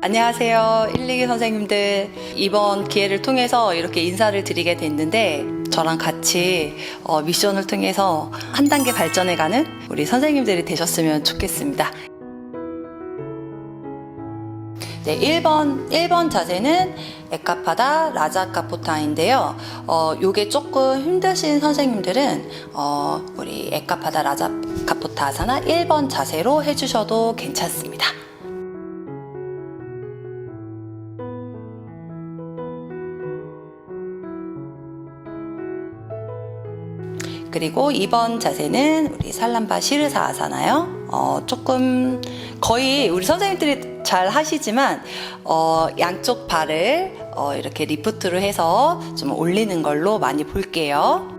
안녕하세요. 112 선생님들. 이번 기회를 통해서 이렇게 인사를 드리게 됐는데, 저랑 같이 어, 미션을 통해서 한 단계 발전해가는 우리 선생님들이 되셨으면 좋겠습니다. 네, 1번, 1번 자세는 에카파다 라자카포타인데요. 어, 요게 조금 힘드신 선생님들은, 어, 우리 에카파다 라자카포타 아사나 1번 자세로 해주셔도 괜찮습니다. 그리고 2번 자세는 우리 살람바 시르사 아사나요. 어, 조금 거의 우리 선생님들이 잘 하시지만 어, 양쪽 발을 어, 이렇게 리프트로 해서 좀 올리는 걸로 많이 볼게요.